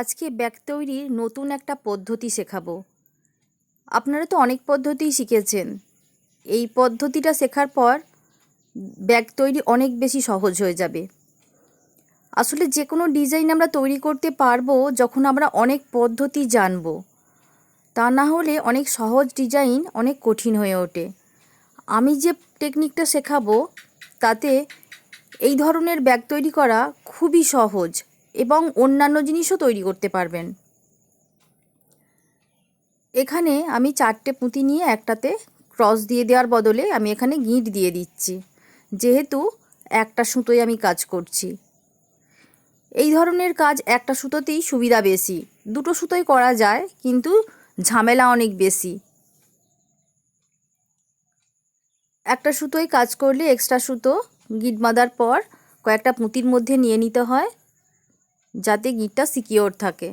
আজকে ব্যাগ তৈরির নতুন একটা পদ্ধতি শেখাবো। আপনারা তো অনেক পদ্ধতিই শিখেছেন। এই পদ্ধতিটা শেখার পর ব্যাগ তৈরি অনেক বেশি সহজ হয়ে যাবে। আসলে যে কোনো ডিজাইন আমরা তৈরি করতে পারব যখন আমরা অনেক পদ্ধতি জানব। তা না হলে অনেক সহজ ডিজাইন অনেক কঠিন হয়ে ওঠে। আমি যে টেকনিকটা শেখাবো তাতে এই ধরনের ব্যাগ তৈরি করা খুবই সহজ। এবং অন্যান্য জিনিসও তৈরি করতে পারবেন। এখানে আমি চারটে পুঁতি নিয়ে একটাতে ক্রস দিয়ে দেওয়ার বদলে আমি এখানে গিঁট দিয়ে দিচ্ছি। যেহেতু একটা সুতোয় আমি কাজ করছি। এই ধরনের কাজ একটা সুতোতেই সুবিধা বেশি। দুটো সুতোয় করা যায়, কিন্তু ঝামেলা অনেক বেশি। একটা সুতোয় কাজ করলে এক্সট্রা সুতো গিট বাঁধার পর কয়েকটা পুঁতির মধ্যে নিয়ে নিতে হয়। যাতে গিটটা সিকিওর থাকে।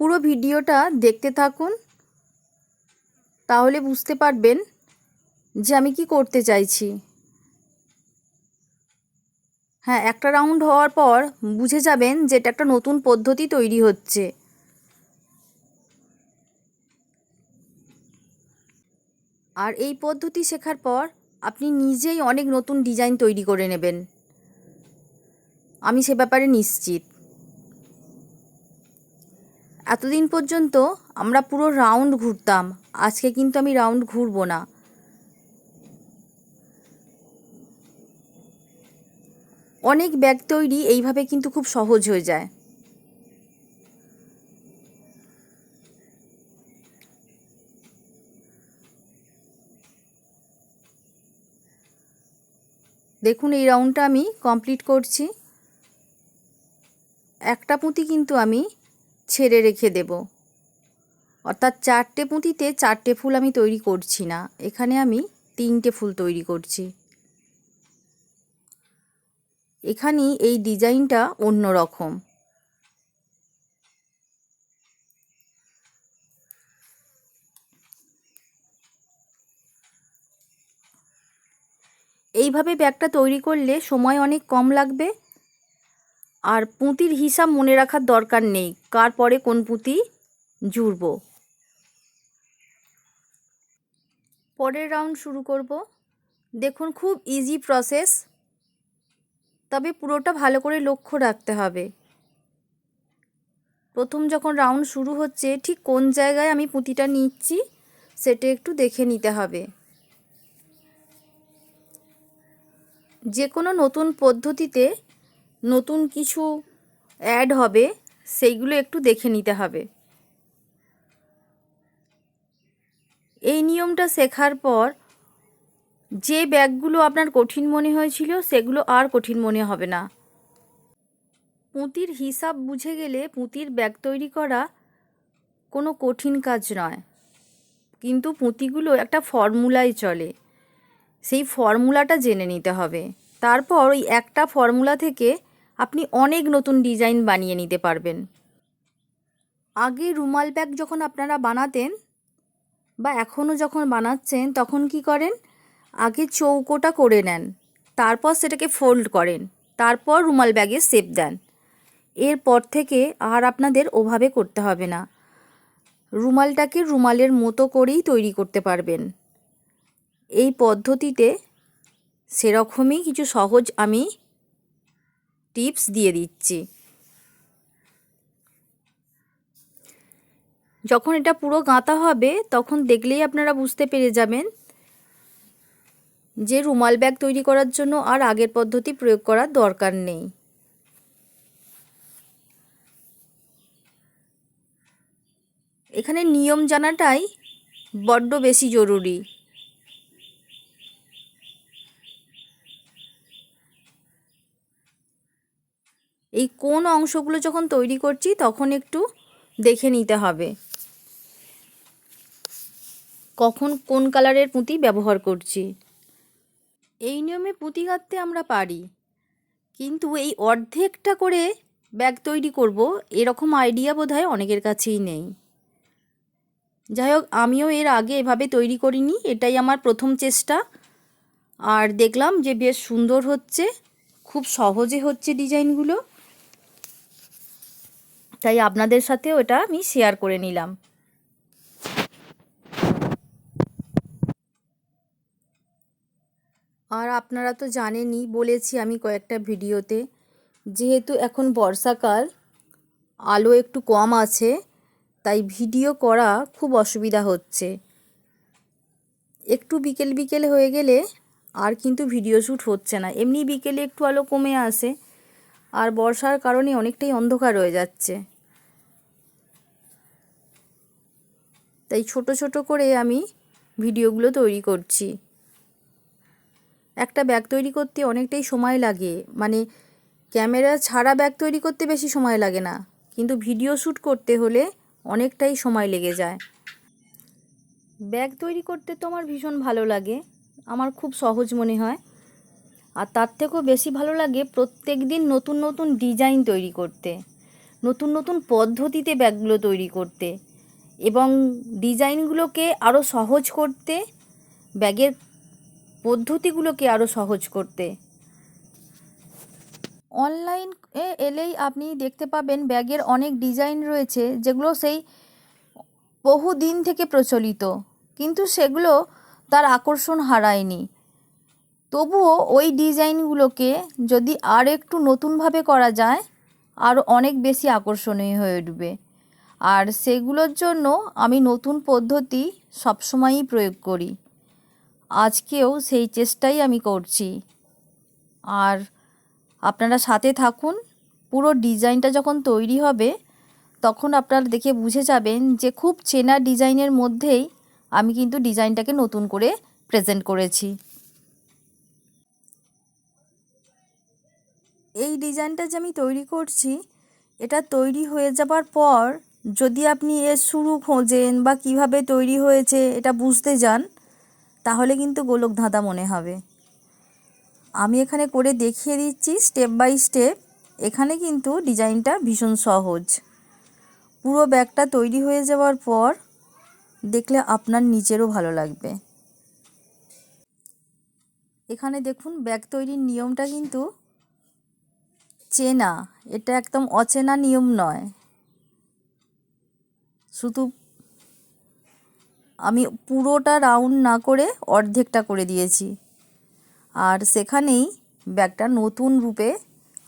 পুরো ভিডিওটা দেখতে থাকুন, তাহলে বুঝতে পারবেন যে আমি কি করতে চাইছি। হ্যাঁ একটা রাউন্ড হওয়ার পর বুঝে যাবেন যে এটা একটা নতুন পদ্ধতি তৈরি হচ্ছে। আর এই পদ্ধতি শেখার পর আপনি নিজেই অনেক নতুন ডিজাইন তৈরি করে নেবেন। আমি সে ব্যাপারে নিশ্চিত। এতদিন পর্যন্ত আমরা পুরো রাউন্ড ঘুরতাম। আজকে কিন্তু আমি রাউন্ড ঘুরবো না। অনেক ব্যাগ তৈরি এইভাবে কিন্তু খুব সহজ হয়ে যায়। দেখুন, এই রাউন্ডটা আমি কমপ্লিট করছি। একটা পুঁতি কিন্তু আমি ছেড়ে রেখে দেব। অর্থাৎ চারটে পুঁতিতে চারটে ফুল আমি তৈরি করছি না। এখানে আমি তিনটে ফুল তৈরি করছি। এখানে এই ডিজাইনটা অন্য রকম এইভাবে ব্যাগটা তৈরি করলে সময় অনেক কম লাগবে? আর পুঁতির হিসাব মনে রাখার দরকার নেই। কার পরে কোন পুঁতি জুড়ব পরের রাউন্ড শুরু করব। দেখুন, খুব ইজি প্রসেস তবে পুরোটা ভালো করে লক্ষ্য রাখতে হবে। প্রথম যখন রাউন্ড শুরু হচ্ছে, ঠিক কোন জায়গায় আমি পুঁতিটা নিচ্ছি, সেটা একটু দেখে নিতে হবে। যে কোনো নতুন পদ্ধতিতে নতুন কিছু অ্যাড হবে, সেইগুলো একটু দেখে নিতে হবে। এই নিয়মটা শেখার পর যে ব্যাগগুলো আপনার কঠিন মনে হয়েছিল, সেগুলো আর কঠিন মনে হবে না। পুঁতির হিসাব বুঝে গেলে পুঁতির ব্যাগ তৈরি করা কোনো কঠিন কাজ নয়। কিন্তু পুঁতিগুলো একটা ফর্মুলায় চলে। সেই ফর্মুলাটা জেনে নিতে হবে। তারপর ওই একটা ফর্মুলা থেকে আপনি অনেক নতুন ডিজাইন বানিয়ে নিতে পারবেন। আগে রুমাল ব্যাগ যখন আপনারা বানাতেন বা এখনও যখন বানাচ্ছেন, তখন কি করেন? আগে চৌকোটা করে নেন, তারপর সেটাকে ফোল্ড করেন, তারপর রুমাল ব্যাগে শেপ দেন। এরপর থেকে আর আপনাদের ওভাবে করতে হবে না। রুমালটাকে রুমালের মতো করেই তৈরি করতে পারবেন। এই পদ্ধতিতে সেরকমই কিছু সহজ আমি টিপস দিয়ে দিচ্ছি। যখন এটা পুরো গাঁথা হবে, তখন দেখলেই আপনারা বুঝতে পেরে যাবেন যে রুমাল ব্যাগ তৈরি করার জন্য আর আগের পদ্ধতি প্রয়োগ করার দরকার নেই। এখানে নিয়ম জানাটাই বড্ড বেশি জরুরি। এই কোন অংশগুলো যখন তৈরি করছি তখন একটু দেখে নিতে হবে। কখন কোন কালারের পুঁতি ব্যবহার করছি। এই নিয়মে পুঁতি গাঁথতে আমরা পারি। কিন্তু এই অর্ধেকটা করে ব্যাগ তৈরি করব এরকম আইডিয়া বোধহয় অনেকের কাছেই নেই। যাই হোক, আমিও এর আগে এভাবে তৈরি করিনি, এটাই আমার প্রথম চেষ্টা। আর দেখলাম যে বেশ সুন্দর হচ্ছে, খুব সহজে হচ্ছে ডিজাইনগুলো। তাই আপনাদের সাথে ওটা আমি শেয়ার করে নিলাম। আর আপনারা তো জানেনই, বলেছি আমি কয়েকটা ভিডিওতে, যেহেতু এখন বর্ষাকাল, আলো একটু কম আছে, তাই ভিডিও করা খুব অসুবিধা হচ্ছে। একটু বিকেল বিকেল হয়ে গেলে আর কিন্তু ভিডিও শ্যুট হচ্ছে না। এমনি বিকেলে একটু আলো কমে আসে, আর বর্ষার কারণে অনেকটাই অন্ধকার হয়ে যাচ্ছে। তাই ছোট ছোট করে আমি ভিডিওগুলো তৈরি করছি। একটা ব্যাগ তৈরি করতে অনেকটাই সময় লাগে। মানে ক্যামেরা ছাড়া ব্যাগ তৈরি করতে বেশি সময় লাগে না। কিন্তু ভিডিও শ্যুট করতে হলে অনেকটাই সময় লেগে যায়। ব্যাগ তৈরি করতে তো আমার ভীষণ ভালো লাগে। আমার খুব সহজ মনে হয়। আর তার থেকেও বেশি ভালো লাগে প্রত্যেক দিন নতুন নতুন ডিজাইন তৈরি করতে। নতুন নতুন পদ্ধতিতে ব্যাগগুলো তৈরি করতে। এবং ডিজাইনগুলোকে আরও সহজ করতে, ব্যাগের পদ্ধতিগুলোকে আরও সহজ করতে। অনলাইন এলেই আপনি দেখতে পাবেন ব্যাগের অনেক ডিজাইন রয়েছে, যেগুলো সেই বহু দিন থেকে প্রচলিত। কিন্তু সেগুলো তার আকর্ষণ হারায়নি। তবুও ওই ডিজাইনগুলোকে যদি আর একটু নতুনভাবে করা যায় আরও অনেক বেশি আকর্ষণীয় হয়ে উঠবে। আর সেগুলোর জন্য আমি নতুন পদ্ধতি সবসময়ই প্রয়োগ করি। আজকেও সেই চেষ্টাই আমি করছি। আর আপনারা সাথে থাকুন, পুরো ডিজাইনটা যখন তৈরি হবে, তখন আপনারা দেখে বুঝে যাবেন যে খুব চেনা ডিজাইনের মধ্যেই আমি কিন্তু ডিজাইনটাকে নতুন করে প্রেজেন্ট করেছি। এই ডিজাইনটা যে আমি তৈরি করছি, এটা তৈরি হয়ে যাবার পর যদি আপনি এর শুরু খোঁজেন বা কীভাবে তৈরি হয়েছে এটা বুঝতে যান, তাহলে কিন্তু গোলক ধাঁধা মনে হবে। আমি এখানে করে দেখিয়ে দিচ্ছি স্টেপ বাই স্টেপ এখানে কিন্তু ডিজাইনটা ভীষণ সহজ। পুরো ব্যাগটা তৈরি হয়ে যাওয়ার পর দেখলে আপনার নিজেরও ভালো লাগবে। এখানে দেখুন ব্যাগ তৈরির নিয়মটা কিন্তু চেনা। এটা একদম অচেনা নিয়ম নয়। শুধু আমি পুরোটা রাউন্ড না করে অর্ধেকটা করে দিয়েছি। আর সেখানেই ব্যাগটা নতুন রূপে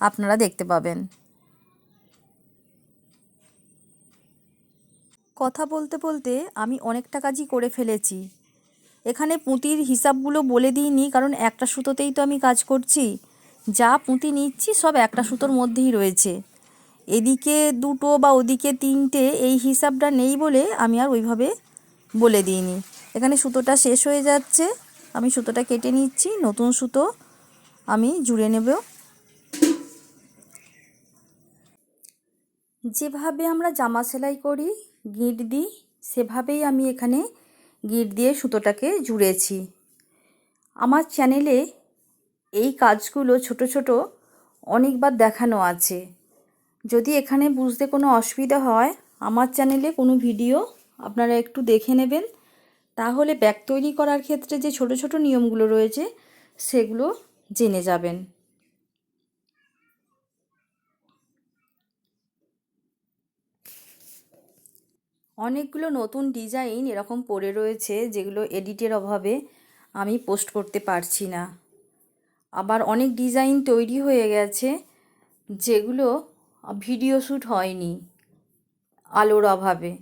আপনারা দেখতে পাবেন। কথা বলতে বলতে আমি অনেকটা কাজই করে ফেলেছি। এখানে পুঁতির হিসাবগুলো বলে দিইনি, কারণ একটা সুতোতেই তো আমি কাজ করছি। যা পুঁতি নিচ্ছি সব একটা সুতোর মধ্যেই রয়েছে। এদিকে দুটো বা ওদিকে তিনটে এই হিসাবটা নেই বলে আমি আর ওইভাবে বলে দিইনি। এখানে সুতোটা শেষ হয়ে যাচ্ছে। আমি সুতোটা কেটে নিচ্ছি। নতুন সুতো আমি জুড়ে নেব। যেভাবে আমরা জামা সেলাই করি, গিঁট দিই, সেভাবেই আমি এখানে গিঁট দিয়ে সুতোটাকে জুড়েছি। আমার চ্যানেলে এই কাজগুলো ছোট ছোট অনেকবার দেখানো আছে। যদি এখানে বুঝতে কোনো অসুবিধা হয়, আমার চ্যানেলে কোনো ভিডিও আপনারা একটু দেখে নেবেন। তাহলে ব্যাগ তৈরি করার ক্ষেত্রে যে ছোট ছোট নিয়মগুলো রয়েছে, সেগুলো জেনে যাবেন। অনেকগুলো নতুন ডিজাইন এরকম পড়ে রয়েছে, যেগুলো এডিটের অভাবে আমি পোস্ট করতে পারছি না। আবার অনেক ডিজাইন তৈরি হয়ে গেছে, যেগুলো ভিডিও শ্যুট হয়নি, আলোর অভাবে।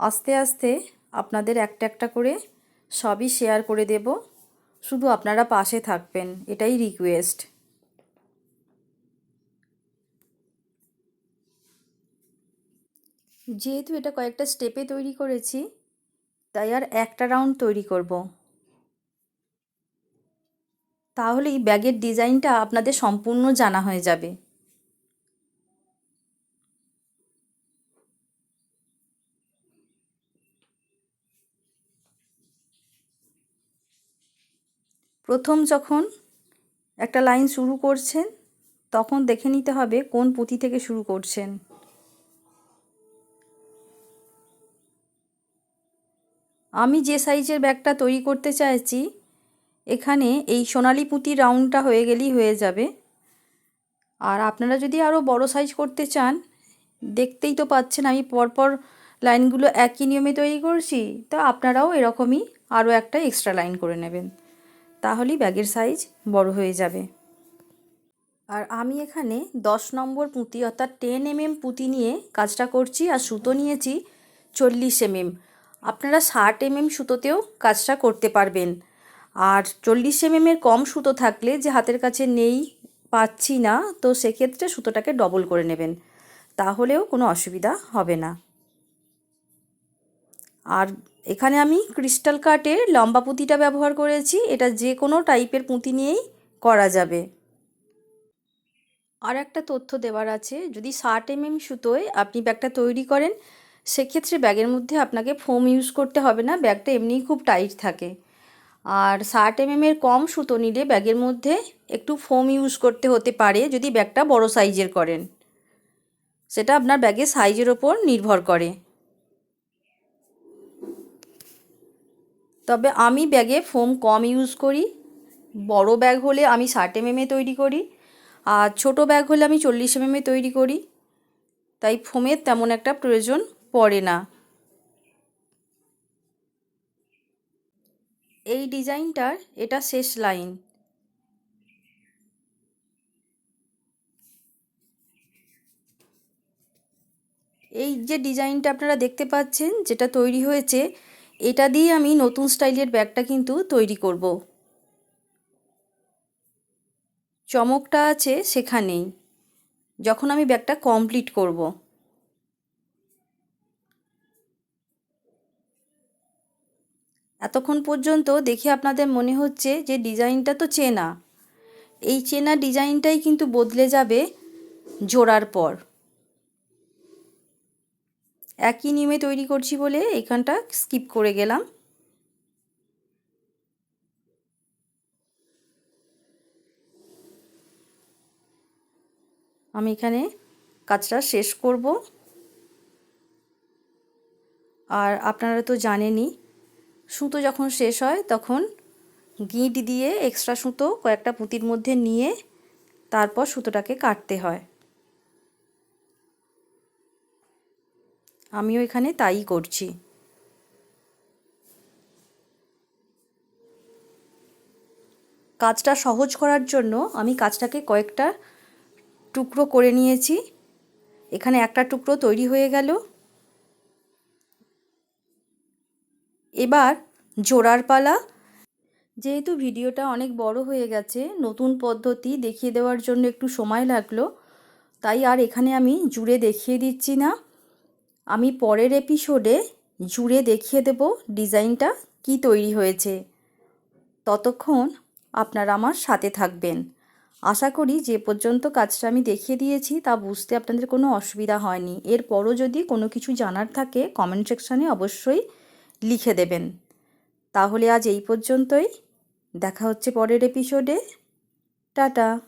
আস্তে আস্তে আপনাদের একটা একটা করে সবই শেয়ার করে দেব। শুধু আপনারা পাশে থাকবেন, এটাই রিকোয়েস্ট যেহেতু এটা কয়েকটা স্টেপে তৈরি করেছি, তাই আর একটা রাউন্ড তৈরি করব। তাহলেই ব্যাগের ডিজাইনটা আপনাদের সম্পূর্ণ জানা হয়ে যাবে। প্রথম যখন একটা লাইন শুরু করছেন, তখন দেখে নিতে হবে কোন পুঁতি থেকে শুরু করছেন। আমি যে সাইজের ব্যাগটা তৈরি করতে চাইছি এখানে এই সোনালি পুঁতি রাউন্ডটা হয়ে গেলেই হয়ে যাবে। আর আপনারা যদি আরও বড় সাইজ করতে চান, দেখতেই তো পাচ্ছেন আমি পরপর লাইনগুলো একই নিয়মে তৈরি করছি, তো আপনারাও এরকমই আরও একটা এক্সট্রা লাইন করে নেবেন। তাহলেই ব্যাগের সাইজ বড় হয়ে যাবে। আর আমি এখানে দশ নম্বর পুঁতি অর্থাৎ টেন এমএম পুঁতি নিয়ে কাজটা করছি আর সুতো নিয়েছি চল্লিশ এমএম আপনারা ষাট এমএম সুতোতেও কাজটা করতে পারবেন। আর চল্লিশ এমএমের কম সুতো থাকলে যে হাতের কাছে নেই, পাচ্ছি না, তো সেক্ষেত্রে সুতোটাকে ডবল করে নেবেন। তাহলেও কোনো অসুবিধা হবে না। আর এখানে আমি ক্রিস্টাল কাটের লম্বা পুঁতিটা ব্যবহার করেছি। এটা যে কোনো টাইপের পুঁতি নিয়েই করা যাবে। আর একটা তথ্য দেওয়ার আছে, যদি ষাট এমএম সুতোয় আপনি ব্যাগটা তৈরি করেন, সেক্ষেত্রে ব্যাগের মধ্যে আপনাকে ফোম ইউজ করতে হবে না। ব্যাগটা এমনিই খুব টাইট থাকে। আর ষাট এমএমের কম সুতো নিলে ব্যাগের মধ্যে একটু ফোম ইউজ করতে হতে পারে যদি ব্যাগটা বড় সাইজের করেন। সেটা আপনার ব্যাগের সাইজের ওপর নির্ভর করে। তবে আমি ব্যাগে ফোম কম ইউজ করি, বড় ব্যাগ হলে আমি ষাট এমএমে তৈরি করি, আর ছোট ব্যাগ হলে আমি চল্লিশ এমএমে তৈরি করি। তাই ফোমের তেমন একটা প্রয়োজন পড়ে না। এই ডিজাইনটার এটা শেষ লাইন। এই যে ডিজাইনটা আপনারা দেখতে পাচ্ছেন, যেটা তৈরি হয়েছে, এটা দিয়ে আমি নতুন স্টাইলের ব্যাগটা কিন্তু তৈরি করব। চমকটা আছে সেখানেই, যখন আমি ব্যাগটা কমপ্লিট করব। এতক্ষণ পর্যন্ত দেখে আপনাদের মনে হচ্ছে যে ডিজাইনটা তো চেনা। এই চেনা ডিজাইনটাই কিন্তু বদলে যাবে জোড়ার পর। একই নিয়মে তৈরি করছি বলে এখানটা স্কিপ করে গেলাম। আমি এখানে কাজটা শেষ করব। আর আপনারা তো জানেনই সুতো যখন শেষ হয়, তখন গিঁট দিয়ে এক্সট্রা সুতো কয়েকটা পুঁতির মধ্যে নিয়ে তারপর সুতোটাকে কাটতে হয়। আমিও এখানে তাই করছি। কাজটা সহজ করার জন্য আমি কাজটাকে কয়েকটা টুকরো করে নিয়েছি। এখানে একটা টুকরো তৈরি হয়ে গেল। এবার জোড়ার পালা। যেহেতু ভিডিওটা অনেক বড় হয়ে গেছে, নতুন পদ্ধতি দেখিয়ে দেওয়ার জন্য একটু সময় লাগল, তাই আর এখানে আমি জুড়ে দেখিয়ে দিচ্ছি না। আমি পরের এপিসোডে জুড়ে দেখিয়ে দেব ডিজাইনটা কি তৈরি হয়েছে। ততক্ষণ আপনারা আমার সাথে থাকবেন। আশা করি যে পর্যন্ত কাজটা আমি দেখিয়ে দিয়েছি তা বুঝতে আপনাদের কোনো অসুবিধা হয়নি। এরপরও যদি কোনো কিছু জানার থাকে কমেন্ট সেকশানে অবশ্যই লিখে দেবেন। তাহলে আজ এই পর্যন্তই। দেখা হচ্ছে পরের এপিসোডে টাটা।